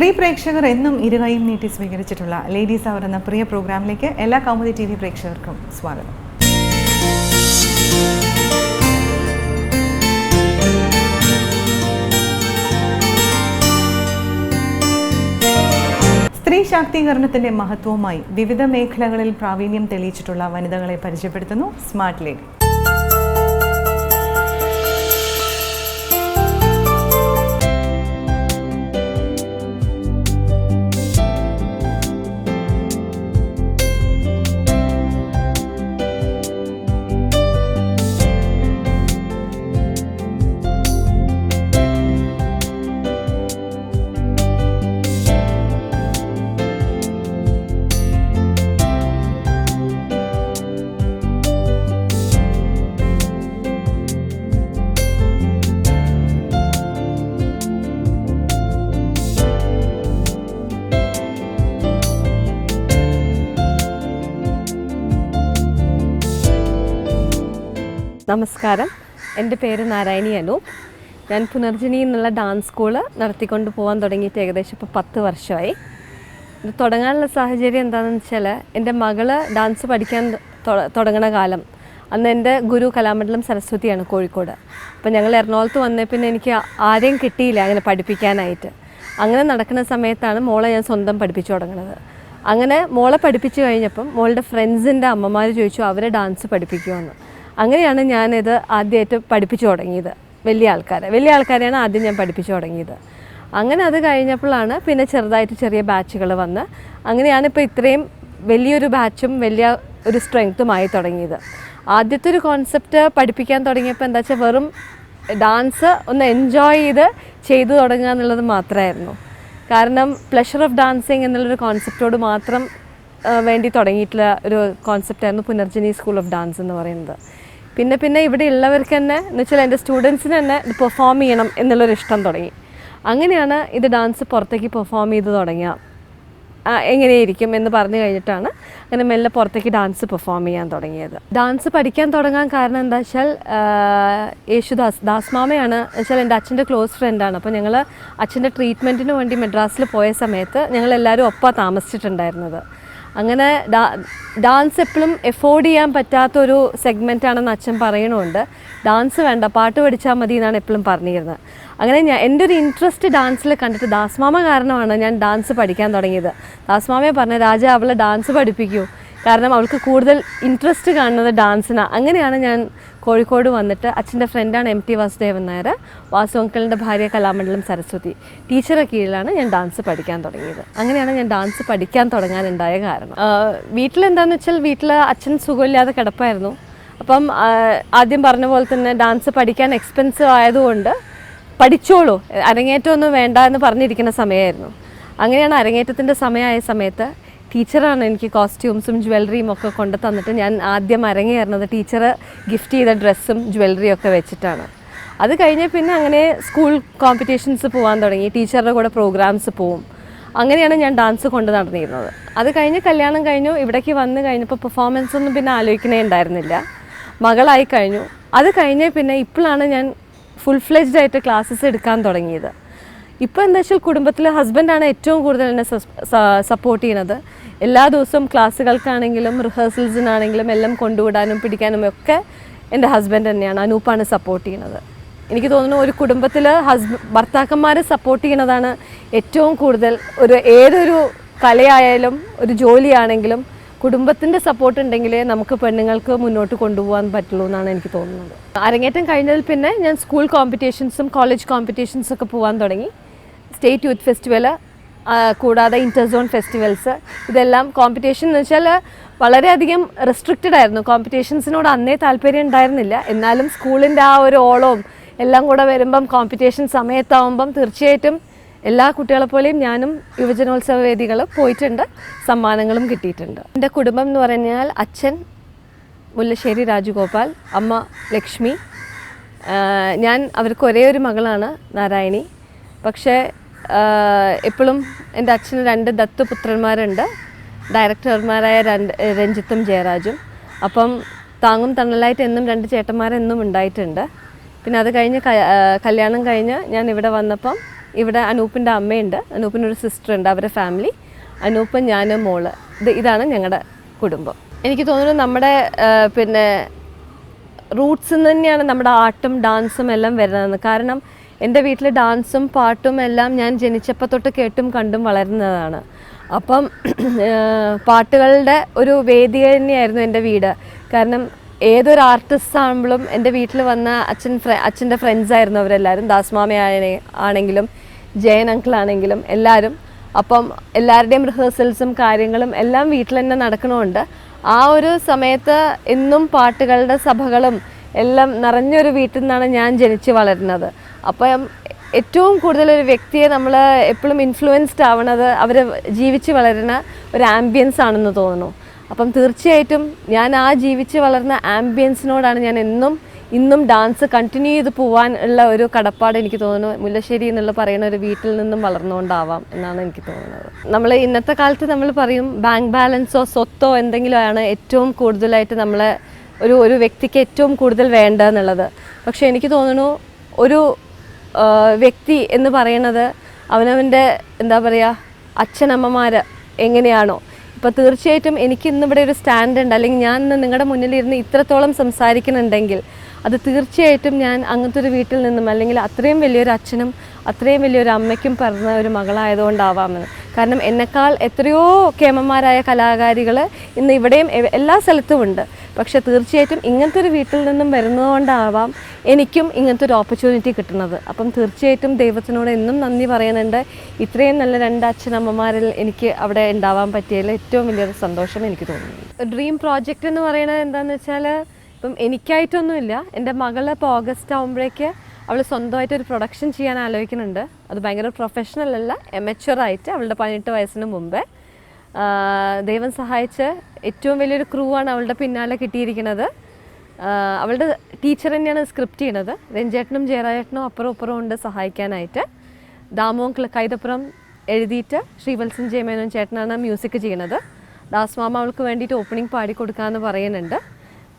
സ്ത്രീ പ്രേക്ഷകർ എന്നും ഇരുകൈയും നീട്ടി സ്വീകരിച്ചിട്ടുള്ള ലേഡീസ് അവർ എന്ന പ്രിയ പ്രോഗ്രാമിലേക്ക് എല്ലാ കൗമുദി ടി വി പ്രേക്ഷകർക്കും സ്വാഗതം. സ്ത്രീ ശാക്തീകരണത്തിന്റെ മഹത്വവുമായി വിവിധ മേഖലകളിൽ പ്രാവീണ്യം തെളിയിച്ചിട്ടുള്ള വനിതകളെ പരിചയപ്പെടുത്തുന്നു സ്മാർട്ട് ലേഡി നമസ്കാരം. എന്റെ പേര് നാരായണി അനു. ഞാൻ പുനർജനി എന്നുള്ള ഡാൻസ് സ്കൂൾ നടത്തിക്കൊണ്ട് പോകാൻ തുടങ്ങിയിട്ട് ഏകദേശം ഇപ്പോൾ പത്ത് വർഷമായി. ഇത് തുടങ്ങാനുള്ള സാഹചര്യം എന്താണെന്ന് വെച്ചാൽ എന്റെ മകൾ ഡാൻസ് പഠിക്കാൻ തുടങ്ങണ കാലം അന്ന് എന്റെ ഗുരു കലാമണ്ഡലം സരസ്വതിയാണ് കോഴിക്കോട്. അപ്പോൾ ഞങ്ങൾ എറണാകുളത്ത് വന്നേ പിന്നെ എനിക്ക് ആരെയും കിട്ടിയില്ല അങ്ങനെ പഠിപ്പിക്കാനായിട്ട്. അങ്ങനെ നടക്കുന്ന സമയത്താണ് മോളെ ഞാൻ സ്വന്തം പഠിപ്പിച്ചു തുടങ്ങുന്നത് അങ്ങനെ മോളെ പഠിപ്പിച്ചു കഴിഞ്ഞപ്പം മോളുടെ ഫ്രണ്ട്സിന്റെ അമ്മമാർ ചോദിച്ചു അവരെ ഡാൻസ് പഠിപ്പിക്കുമെന്ന് അങ്ങനെയാണ് ഞാനിത് ആദ്യമായിട്ട് പഠിപ്പിച്ചു തുടങ്ങിയത്. വലിയ ആൾക്കാരെ. വലിയ ആൾക്കാരെയാണ് ആദ്യം ഞാൻ പഠിപ്പിച്ചു തുടങ്ങിയത്. അങ്ങനെ അത് കഴിഞ്ഞപ്പോഴാണ് പിന്നെ ചെറുതായിട്ട് ചെറിയ ബാച്ചുകൾ വന്ന് അങ്ങനെയാണ് ഇപ്പോൾ ഇത്രയും വലിയൊരു ബാച്ചും വലിയ ഒരു സ്ട്രെങ്ത്തുമായി തുടങ്ങിയത്. ആദ്യത്തെ ഒരു കോൺസെപ്റ്റ് പഠിപ്പിക്കാൻ തുടങ്ങിയപ്പോൾ എന്താ വെച്ചാൽ വെറും ഡാൻസ് ഒന്ന് എൻജോയ് ചെയ്ത് ചെയ്തു തുടങ്ങുക എന്നുള്ളത് മാത്രമായിരുന്നു. കാരണം പ്ലഷർ ഓഫ് ഡാൻസിങ് എന്നുള്ളൊരു കോൺസെപ്റ്റോട് മാത്രം വേണ്ടി തുടങ്ങിയിട്ടുള്ള ഒരു കോൺസെപ്റ്റായിരുന്നു പുനർജനി സ്കൂൾ ഓഫ് ഡാൻസ് എന്ന് പറയുന്നത്. പിന്നെ പിന്നെ ഇവിടെ ഉള്ളവർക്ക് തന്നെ എന്ന് വെച്ചാൽ എന്റെ സ്റ്റുഡൻസിന് തന്നെ ഇത് പെർഫോം ചെയ്യണം എന്നുള്ളൊരു ഇഷ്ടം തുടങ്ങി. അങ്ങനെയാണ് ഇത് ഡാൻസ് പുറത്തേക്ക് പെർഫോം ചെയ്ത് തുടങ്ങിയ. എങ്ങനെയായിരിക്കും എന്ന് പറഞ്ഞു കഴിഞ്ഞിട്ടാണ് അങ്ങനെ മെല്ലെ പുറത്തേക്ക് ഡാൻസ് പെർഫോം ചെയ്യാൻ തുടങ്ങിയത്. ഡാൻസ് പഠിക്കാൻ തുടങ്ങാൻ കാരണം എന്താ വെച്ചാൽ യേശുദാസ് ദാസ് മാമയാണ് വെച്ചാൽ എന്റെ അച്ഛന്റെ ക്ലോസ് ഫ്രണ്ടാണ് അപ്പോൾ ഞങ്ങൾ അച്ഛന്റെ ട്രീറ്റ്മെന്റിന് വേണ്ടി മെഡ്രാസിൽ പോയ സമയത്ത് ഞങ്ങളെല്ലാവരും ഒപ്പം താമസിച്ചിട്ടുണ്ടായിരുന്നത്. അങ്ങനെ ഡാൻസ് എപ്പോഴും എഫോർഡ് ചെയ്യാൻ പറ്റാത്തൊരു സെഗ്മെന്റാണെന്ന് അച്ഛൻ പറയണമുണ്ട് ഡാൻസ് വേണ്ട പാട്ട് പഠിച്ചാൽ മതി എന്നാണ് എപ്പോഴും പറഞ്ഞിരുന്നത്. അങ്ങനെ ഞാൻ എന്റെ ഒരു ഇൻട്രസ്റ്റ് ഡാൻസിൽ കണ്ടിട്ട് ദാസ്മാമ കാരണമാണ് ഞാൻ ഡാൻസ് പഠിക്കാൻ തുടങ്ങിയത്. ദാസ്മാമയെ പറഞ്ഞ രാജ അവളെ ഡാൻസ് പഠിപ്പിക്കൂ. കാരണം അവൾക്ക് കൂടുതൽ ഇൻട്രസ്റ്റ് കാണുന്നത് ഡാൻസിനാണ് അങ്ങനെയാണ് ഞാൻ കോഴിക്കോട് വന്നിട്ട് അച്ഛന്റെ ഫ്രണ്ടാണ് എം ടി വാസുദേവൻ നായർ വാസു അങ്കിളിന്റെ ഭാര്യ കലാമണ്ഡലം സരസ്വതി. ടീച്ചറെ കീഴിലാണ് ഞാൻ ഡാൻസ് പഠിക്കാൻ തുടങ്ങിയത്. അങ്ങനെയാണ് ഞാൻ ഡാൻസ് പഠിക്കാൻ തുടങ്ങാനുണ്ടായ കാരണം. വീട്ടിലെന്താണെന്ന് വെച്ചാൽ വീട്ടിൽ അച്ഛൻ സുഖമില്ലാതെ കിടപ്പായിരുന്നു. അപ്പം ആദ്യം പറഞ്ഞ പോലെ തന്നെ ഡാൻസ് പഠിക്കാൻ എക്സ്പെൻസീവ് ആയതുകൊണ്ട് പഠിച്ചോളൂ. അരങ്ങേറ്റമൊന്നും വേണ്ട എന്ന് പറഞ്ഞിരിക്കുന്ന സമയമായിരുന്നു അങ്ങനെയാണ് അരങ്ങേറ്റത്തിന്റെ സമയമായ സമയത്ത് ടീച്ചറാണ് എനിക്ക് കോസ്റ്റ്യൂംസും ജ്വല്ലറിയും ഒക്കെ കൊണ്ട് തന്നിട്ട് ഞാൻ ആദ്യം അരങ്ങേറുന്നത് ടീച്ചർ ഗിഫ്റ്റ് ചെയ്ത ഡ്രസ്സും ജ്വല്ലറിയും ഒക്കെ വെച്ചിട്ടാണ്. അത് കഴിഞ്ഞ് പിന്നെ അങ്ങനെ സ്കൂൾ കോമ്പറ്റീഷൻസ് പോകാൻ തുടങ്ങി ടീച്ചറുടെ കൂടെ പ്രോഗ്രാംസ് പോവും. അങ്ങനെയാണ് ഞാൻ ഡാൻസ് കൊണ്ട് നടന്നിരുന്നത്. അത് കഴിഞ്ഞ് കല്യാണം കഴിഞ്ഞു ഇവിടേക്ക് വന്ന് കഴിഞ്ഞപ്പോൾ പെർഫോമൻസ് ഒന്നും പിന്നെ ആലോചിക്കണേ ഉണ്ടായിരുന്നില്ല. മകളായി കഴിഞ്ഞു. അത് കഴിഞ്ഞ് പിന്നെ ഇപ്പോഴാണ് ഞാൻ ഫുൾ ഫ്ലെജ്ഡ് ആയിട്ട് ക്ലാസ്സസ് എടുക്കാൻ തുടങ്ങിയത്. ഇപ്പോൾ എന്താ വെച്ചാൽ കുടുംബത്തിൽ ഹസ്ബൻഡാണ് ഏറ്റവും കൂടുതൽ എന്നെ സപ്പോർട്ട് ചെയ്യണത്. എല്ലാ ദിവസവും ക്ലാസ്സുകൾക്കാണെങ്കിലും റിഹേഴ്സൽസിനാണെങ്കിലും എല്ലാം കൊണ്ടുവിടാനും പിടിക്കാനും ഒക്കെ എന്റെ ഹസ്ബൻഡ് തന്നെയാണ്. അനൂപ്പാണ് സപ്പോർട്ട് ചെയ്യുന്നത്. എനിക്ക് തോന്നുന്നു ഒരു കുടുംബത്തിൽ ഹസ്ബ ഭർത്താക്കന്മാരെ സപ്പോർട്ട് ചെയ്യുന്നതാണ് ഏറ്റവും കൂടുതൽ ഒരു ഏതൊരു കലയായാലും ഒരു ജോലിയാണെങ്കിലും കുടുംബത്തിന്റെ സപ്പോർട്ട് ഉണ്ടെങ്കിലേ നമുക്ക് പെണ്ണുങ്ങൾക്ക് മുന്നോട്ട് കൊണ്ടുപോകാൻ പറ്റുള്ളൂ എന്നാണ് എനിക്ക് തോന്നുന്നത്. അരങ്ങേറ്റം കഴിഞ്ഞതിൽ പിന്നെ ഞാൻ സ്കൂൾ കോമ്പറ്റീഷൻസും കോളേജ് കോമ്പറ്റീഷൻസൊക്കെ പോകാൻ തുടങ്ങി. സ്റ്റേറ്റ് യൂത്ത് ഫെസ്റ്റിവൽ കൂടാതെ ഇന്റർസോൺ ഫെസ്റ്റിവൽസ് ഇതെല്ലാം കോമ്പറ്റീഷൻ എന്ന് വെച്ചാൽ വളരെയധികം റെസ്ട്രിക്റ്റഡ് ആയിരുന്നു. കോമ്പറ്റീഷൻസിനോട് അന്നേ താല്പര്യം ഉണ്ടായിരുന്നില്ല. എന്നാലും സ്കൂളിന്റെ ആ ഒരു ഓളവും എല്ലാം കൂടെ വരുമ്പം കോമ്പറ്റീഷൻ സമയത്താവുമ്പം തീർച്ചയായിട്ടും എല്ലാ കുട്ടികളെ പോലെയും ഞാനും യുവജനോത്സവ വേദികൾ പോയിട്ടുണ്ട്. സമ്മാനങ്ങളും കിട്ടിയിട്ടുണ്ട്. എന്റെ കുടുംബം എന്ന് പറഞ്ഞാൽ അച്ഛൻ മുല്ലശ്ശേരി രാജഗോപാൽ അമ്മ ലക്ഷ്മി. ഞാൻ അവർക്ക് ഒരേ ഒരു മകളാണ് നാരായണി. പക്ഷേ എപ്പോഴും എന്റെ അച്ഛന് രണ്ട് ദത്തുപുത്രന്മാരുണ്ട്. ഡയറക്ടർമാരായ രണ്ട് രഞ്ജിത്തും ജയരാജും. അപ്പം താങ്ങും തണലായിട്ട് എന്നും രണ്ട് ചേട്ടന്മാരെന്നും ഉണ്ടായിട്ടുണ്ട്. പിന്നെ അത് കഴിഞ്ഞ് കല്യാണം കഴിഞ്ഞ് ഞാൻ ഇവിടെ വന്നപ്പം ഇവിടെ അനൂപിന്റെ അമ്മയുണ്ട്. അനൂപിനൊരു സിസ്റ്റർ ഉണ്ട് അവരുടെ ഫാമിലി. അനൂപ്പ് ഞാൻ മോൾ. ഇത് ഇതാണ് ഞങ്ങളുടെ കുടുംബം. എനിക്ക് തോന്നുന്നു നമ്മുടെ പിന്നെ റൂട്ട്സിൽ നിന്ന് തന്നെയാണ് നമ്മുടെ ആർട്ടും ഡാൻസും എല്ലാം വരുന്നതെന്ന് കാരണം എന്റെ വീട്ടിൽ ഡാൻസും പാട്ടും എല്ലാം ഞാൻ ജനിച്ചപ്പോൾ തൊട്ട് കേട്ടും കണ്ടും വളരുന്നതാണ്. അപ്പം പാട്ടുകളുടെ ഒരു വേദി തന്നെയായിരുന്നു എന്റെ വീട്. കാരണം ഏതൊരു ആർട്ടിസ്റ്റ് ആകുമ്പോഴും എന്റെ വീട്ടിൽ വന്ന അച്ഛൻ ഫ്ര അച്ഛന്റെ ഫ്രണ്ട്സ് ആയിരുന്നു അവരെല്ലാവരും. ദാസ്മാമ ആണെ- ആണെങ്കിലും ജയൻ അങ്കിൾ ആണെങ്കിലും എല്ലാവരും. അപ്പം എല്ലാവരുടെയും റിഹേഴ്സൽസും കാര്യങ്ങളും എല്ലാം വീട്ടിൽ തന്നെ നടക്കണമുണ്ട്. ആ ഒരു സമയത്ത് എന്നും പാട്ടുകളുടെ സഭകളും എല്ലാം നിറഞ്ഞൊരു വീട്ടിൽ നിന്നാണ് ഞാൻ ജനിച്ച് വളരുന്നത്. അപ്പം ഏറ്റവും കൂടുതൽ ഒരു വ്യക്തിയെ നമ്മൾ എപ്പോഴും ഇൻഫ്ലുവൻസ്ഡ് ആവണത് അവർ ജീവിച്ച് വളരുന്ന ഒരു ആംബിയൻസ് ആണെന്ന് തോന്നുന്നു. അപ്പം തീർച്ചയായിട്ടും ഞാൻ ആ ജീവിച്ച് വളർന്ന ആംബിയൻസിനോടാണ് ഞാൻ എന്നും ഇന്നും ഡാൻസ് കണ്ടിന്യൂ ചെയ്ത് പോകാൻ ഉള്ള ഒരു കടപ്പാട് എനിക്ക് തോന്നുന്നു. മുല്ലശ്ശേരി എന്നുള്ള പറയുന്ന ഒരു വീട്ടിൽ നിന്നും വളർന്നുകൊണ്ടാവാം എന്നാണ് എനിക്ക് തോന്നുന്നത്. നമ്മൾ ഇന്നത്തെ കാലത്ത് നമ്മൾ പറയും ബാങ്ക് ബാലൻസോ സ്വത്തോ എന്തെങ്കിലും ആണ് ഏറ്റവും കൂടുതലായിട്ട് നമ്മളെ ഒരു ഒരു വ്യക്തിക്ക് ഏറ്റവും കൂടുതൽ വേണ്ടതെന്നുള്ളത് പക്ഷേ എനിക്ക് തോന്നുന്നു ഒരു വ്യക്തി എന്ന് പറയുന്നത് അവനവന്റെ എന്താ പറയുക അച്ഛനമ്മമാർ എങ്ങനെയാണോ. ഇപ്പോൾ തീർച്ചയായിട്ടും എനിക്ക് ഇന്നിവിടെ ഒരു സ്റ്റാൻഡ് ഉണ്ട് അല്ലെങ്കിൽ ഞാൻ ഇന്ന് നിങ്ങളുടെ മുന്നിലിരുന്ന് ഇത്രത്തോളം സംസാരിക്കുന്നുണ്ടെങ്കിൽ അത് തീർച്ചയായിട്ടും ഞാൻ അങ്ങനത്തെ ഒരു വീട്ടിൽ നിന്നും അല്ലെങ്കിൽ അത്രയും വലിയൊരു അച്ഛനും അത്രയും വലിയൊരു അമ്മയ്ക്കും പറഞ്ഞ ഒരു മകളായതുകൊണ്ടാവാമെന്ന്. കാരണം എന്നെക്കാൾ എത്രയോ കേമന്മാരായ കലാകാരികൾ ഇന്ന് ഇവിടെയും എല്ലാ സ്ഥലത്തും ഉണ്ട്. പക്ഷെ തീർച്ചയായിട്ടും ഇങ്ങനത്തെ ഒരു വീട്ടിൽ നിന്നും വരുന്നതുകൊണ്ടാവാം എനിക്കും ഇങ്ങനത്തെ ഒരു ഓപ്പർച്യൂണിറ്റി കിട്ടുന്നത്. അപ്പം തീർച്ചയായിട്ടും ദൈവത്തിനോട് എന്നും നന്ദി പറയുന്നുണ്ട്. ഇത്രയും നല്ല രണ്ട് അച്ഛനമ്മമാരിൽ എനിക്ക് അവിടെ ഉണ്ടാവാൻ പറ്റിയതിൽ ഏറ്റവും വലിയൊരു സന്തോഷം എനിക്ക് തോന്നുന്നു ഡ്രീം പ്രോജക്റ്റ് എന്ന് പറയുന്നത് എന്താണെന്ന് വെച്ചാൽ ഇപ്പം എനിക്കായിട്ടൊന്നുമില്ല. എന്റെ മകൾ ഇപ്പോൾ ഓഗസ്റ്റ് ആകുമ്പോഴേക്ക് അവൾ സ്വന്തമായിട്ട് ഒരു പ്രൊഡക്ഷൻ ചെയ്യാൻ ആലോചിക്കുന്നുണ്ട്. അത് ഭയങ്കര പ്രൊഫഷണൽ അല്ല എമച്വറായിട്ട് അവളുടെ പതിനെട്ട് വയസ്സിന് മുമ്പേ. ദൈവം സഹായിച്ച് ഏറ്റവും വലിയൊരു ക്രൂ ആണ് അവളുടെ പിന്നാലെ കിട്ടിയിരിക്കുന്നത്. അവളുടെ ടീച്ചർ തന്നെയാണ് സ്ക്രിപ്റ്റ് ചെയ്യണത് രഞ്ജേട്ടനും ജയരാജേട്ടനും അപ്പുറം അപ്പുറം ഉണ്ട് സഹായിക്കാനായിട്ട്. ദാമോൻ കൈതപ്പുറം എഴുതിയിട്ട് ശ്രീവത്സൻ ജയമേനോൻ ചേട്ടനാണ് മ്യൂസിക് ചെയ്യണത് ദാസ്മാമ അവൾക്ക് വേണ്ടിയിട്ട് ഓപ്പണിംഗ് പാടി പാടിക്കൊടുക്കാമെന്ന് പറയുന്നുണ്ട്.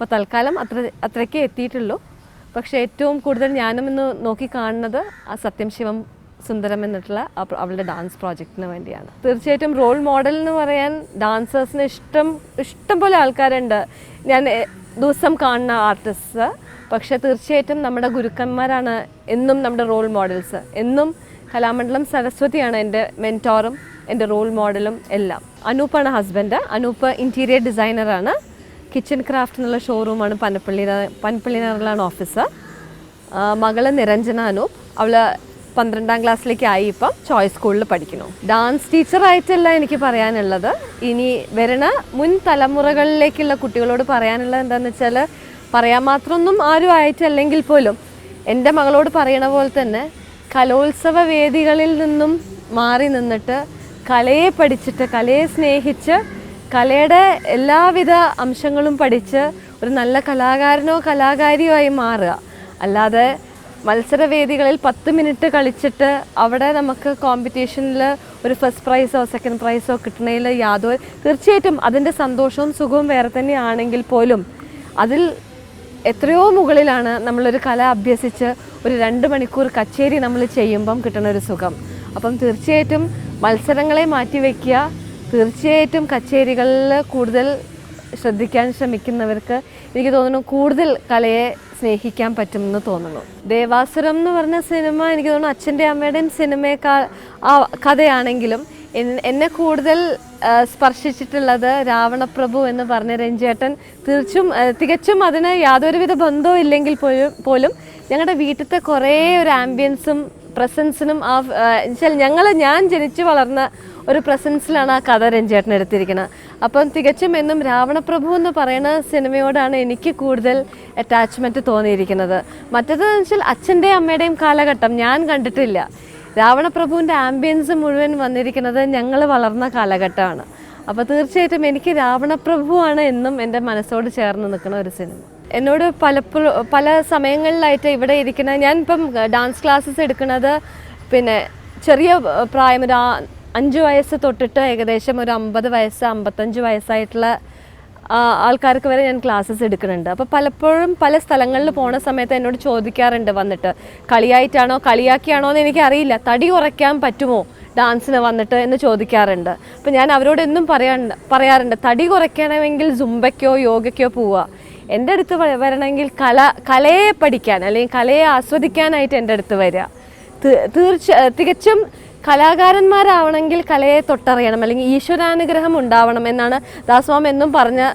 അപ്പോൾ തൽക്കാലം അത്ര അത്രയ്ക്കേ എത്തിയിട്ടുള്ളൂ. പക്ഷേ ഏറ്റവും കൂടുതൽ ഞാനും ഇന്ന് നോക്കി കാണുന്നത് ആ സത്യം ശിവം സുന്ദരം എന്നിട്ടുള്ള അവളുടെ ഡാൻസ് പ്രോജക്റ്റിന് വേണ്ടിയാണ്. തീർച്ചയായിട്ടും റോൾ മോഡൽ എന്ന് പറയാൻ ഡാൻസേഴ്സിന് ഇഷ്ടം ഇഷ്ടം പോലെ ആൾക്കാരുണ്ട്. ഞാൻ ദിവസം കാണുന്ന ആർട്ടിസ്റ്റ് പക്ഷേ തീർച്ചയായിട്ടും നമ്മുടെ ഗുരുക്കന്മാരാണ് എന്നും നമ്മുടെ റോൾ മോഡൽസ് എന്നും കലാമണ്ഡലം സരസ്വതിയാണ് എന്റെ മെന്റോറും എന്റെ റോൾ മോഡലും എല്ലാം. അനൂപ്പാണ് ഹസ്ബൻഡ് അനൂപ്പ് ഇന്റീരിയർ ഡിസൈനറാണ് കിച്ചൺ ക്രാഫ്റ്റ് എന്നുള്ള ഷോറൂമാണ് പനപ്പള്ളി പനപ്പള്ളിനറിലാണ് ഓഫീസ് മകൾ നിരഞ്ജന അനൂപ്. അവൾ പന്ത്രണ്ടാം ക്ലാസ്സിലേക്കായി ഇപ്പം ചോയ്സ് സ്കൂളിൽ പഠിക്കുന്നു. ഡാൻസ് ടീച്ചറായിട്ടല്ല എനിക്ക് പറയാനുള്ളത്. ഇനി വരുന്ന മുൻ തലമുറകളിലേക്കുള്ള കുട്ടികളോട് പറയാനുള്ളത് എന്താണെന്ന് വെച്ചാൽ പറയാൻ മാത്രമൊന്നും ആരും ആയിട്ടല്ലെങ്കിൽ പോലും എന്റെ മകളോട് പറയണ പോലെ തന്നെ കലോത്സവ വേദികളിൽ നിന്നും മാറി നിന്നിട്ട് കലയെ പഠിച്ചിട്ട് കലയെ സ്നേഹിച്ച് കലയുടെ എല്ലാവിധ അംശങ്ങളും പഠിച്ച് ഒരു നല്ല കലാകാരനോ കലാകാരിയോ ആയി മാറുക. അല്ലാതെ മത്സരവേദികളിൽ പത്ത് മിനിറ്റ് കളിച്ചിട്ട് അവിടെ നമുക്ക് കോമ്പറ്റീഷനിൽ ഒരു ഫസ്റ്റ് പ്രൈസോ സെക്കൻഡ് പ്രൈസോ കിട്ടണതിൽ യാതൊരു തീർച്ചയായിട്ടും അതിന്റെ സന്തോഷവും സുഖവും വേറെ തന്നെയാണെങ്കിൽ പോലും അതിൽ എത്രയോ മുകളിലാണ് നമ്മളൊരു കല അഭ്യസിച്ച് ഒരു രണ്ട് മണിക്കൂർ കച്ചേരി നമ്മൾ ചെയ്യുമ്പം കിട്ടുന്ന ഒരു സുഖം. അപ്പം തീർച്ചയായിട്ടും മത്സരങ്ങളെ മാറ്റിവെക്കുക തീർച്ചയായിട്ടും കച്ചേരികളിൽ കൂടുതൽ ശ്രദ്ധിക്കാൻ ശ്രമിക്കുന്നവർക്ക് എനിക്ക് തോന്നുന്നു കൂടുതൽ കലയെ സ്നേഹിക്കാൻ പറ്റുമെന്ന് തോന്നുന്നു. ദേവാസുരം എന്ന് പറഞ്ഞ സിനിമ എനിക്ക് തോന്നുന്നു അച്ഛന്റെ അമ്മയുടെയും സിനിമയേക്കാൾ ആ കഥയാണെങ്കിലും എന്നെ കൂടുതൽ സ്പർശിച്ചിട്ടുള്ളത് രാവണപ്രഭു എന്ന് പറഞ്ഞ രഞ്ജേട്ടൻ തീർച്ചും തികച്ചും അതിന് യാതൊരുവിധ ബന്ധവും ഇല്ലെങ്കിൽ പോലും പോലും ഞങ്ങളുടെ വീട്ടിലത്തെ കുറേ ഒരു ആംബിയൻസും പ്രസൻസിനും ആ എന്നുവെച്ചാൽ ഞങ്ങൾ ഞാൻ ജനിച്ചു വളർന്ന ഒരു പ്രസൻസിലാണ് ആ കഥ രഞ്ജേട്ടൻ എടുത്തിരിക്കുന്നത് അപ്പം തികച്ചും എന്നും രാവണപ്രഭു എന്ന് പറയുന്ന സിനിമയോടാണ് എനിക്ക് കൂടുതൽ അറ്റാച്ച്മെന്റ് തോന്നിയിരിക്കുന്നത്. മറ്റേതെന്ന് വെച്ചാൽ അച്ഛന്റെയും അമ്മയുടെയും കാലഘട്ടം ഞാൻ കണ്ടിട്ടില്ല. രാവണപ്രഭുവിന്റെ ആംബിയൻസ് മുഴുവൻ വന്നിരിക്കുന്നത് ഞങ്ങൾ വളർന്ന കാലഘട്ടമാണ്. അപ്പോൾ തീർച്ചയായിട്ടും എനിക്ക് രാവണപ്രഭുവാണ് എന്നും എന്റെ മനസ്സോട് ചേർന്ന് നിൽക്കുന്ന ഒരു സിനിമ. എന്നോട് പലപ്പോഴും പല സമയങ്ങളിലായിട്ട് ഇവിടെ ഇരിക്കുന്ന ഞാനിപ്പം ഡാൻസ് ക്ലാസ്സസ് എടുക്കുന്നത് പിന്നെ ചെറിയ പ്രായം ഒരു അഞ്ച് വയസ്സ് തൊട്ടിട്ട് ഏകദേശം ഒരു അമ്പത് വയസ്സ് അമ്പത്തഞ്ച് വയസ്സായിട്ടുള്ള ആൾക്കാർക്ക് വരെ ഞാൻ ക്ലാസ്സസ് എടുക്കുന്നുണ്ട്. അപ്പോൾ പലപ്പോഴും പല സ്ഥലങ്ങളിൽ പോണ സമയത്ത് എന്നോട് ചോദിക്കാറുണ്ട് വന്നിട്ട് കളിയായിട്ടാണോ കളിയാക്കിയാണോ എന്ന് എനിക്കറിയില്ല. തടി കുറയ്ക്കാൻ പറ്റുമോ ഡാൻസിന് വന്നിട്ട്? എന്ന് ചോദിക്കാറുണ്ട്. അപ്പോൾ ഞാൻ അവരോട് എന്നും പറയാറുണ്ട് പറയാറുണ്ട് തടി കുറയ്ക്കണമെങ്കിൽ സുംബയ്ക്കോ യോഗയ്ക്കോ പോവുക എന്റെ അടുത്ത് വരണമെങ്കിൽ കല കലയെ പഠിക്കാൻ അല്ലെങ്കിൽ കലയെ ആസ്വദിക്കാനായിട്ട് എന്റെ അടുത്ത് വരിക തീർച്ച തികച്ചും കലാകാരന്മാരാവണമെങ്കിൽ കലയെ തൊട്ടറിയണം അല്ലെങ്കിൽ ഈശ്വരാനുഗ്രഹം ഉണ്ടാവണം എന്നാണ് ദാസ്വാമി എന്നും പറഞ്ഞ്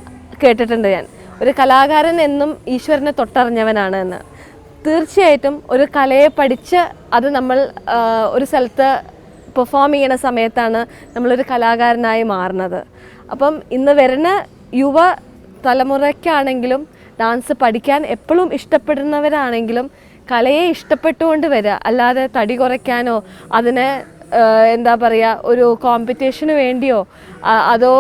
കേട്ടിട്ടുണ്ട് ഞാൻ. ഒരു കലാകാരൻ എന്നും ഈശ്വരനെ തൊട്ടറിഞ്ഞവനാണ് എന്ന്. തീർച്ചയായിട്ടും ഒരു കലയെ പഠിച്ച് അത് നമ്മൾ ഒരു സ്ഥലത്ത് പെർഫോം ചെയ്യണ സമയത്താണ് നമ്മളൊരു കലാകാരനായി മാറുന്നത്. അപ്പം ഇന്ന് വരുന്ന യുവ തലമുറയ്ക്കാണെങ്കിലും ഡാൻസ് പഠിക്കാൻ എപ്പോഴും ഇഷ്ടപ്പെടുന്നവരാണെങ്കിലും കലയെ ഇഷ്ടപ്പെട്ടുകൊണ്ട് വരിക അല്ലാതെ തടി കുറയ്ക്കാനോ അതിനെ എന്താ പറയുക ഒരു കോമ്പറ്റീഷന് വേണ്ടിയോ? അതോ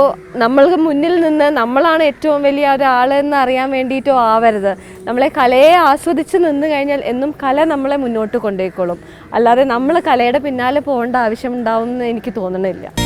നമ്മൾക്ക് മുന്നിൽ നിന്ന് നമ്മളാണ് ഏറ്റവും വലിയ ഒരാളെന്ന് അറിയാൻ വേണ്ടിയിട്ടോ ആവരുത്. നമ്മളെ കലയെ ആസ്വദിച്ച് നിന്ന് കഴിഞ്ഞാൽ എന്നും കല നമ്മളെ മുന്നോട്ട് കൊണ്ടുപോയിക്കോളും അല്ലാതെ നമ്മൾ കലയുടെ പിന്നാലെ പോകേണ്ട ആവശ്യം ഉണ്ടാവും എന്ന് എനിക്ക് തോന്നണില്ല.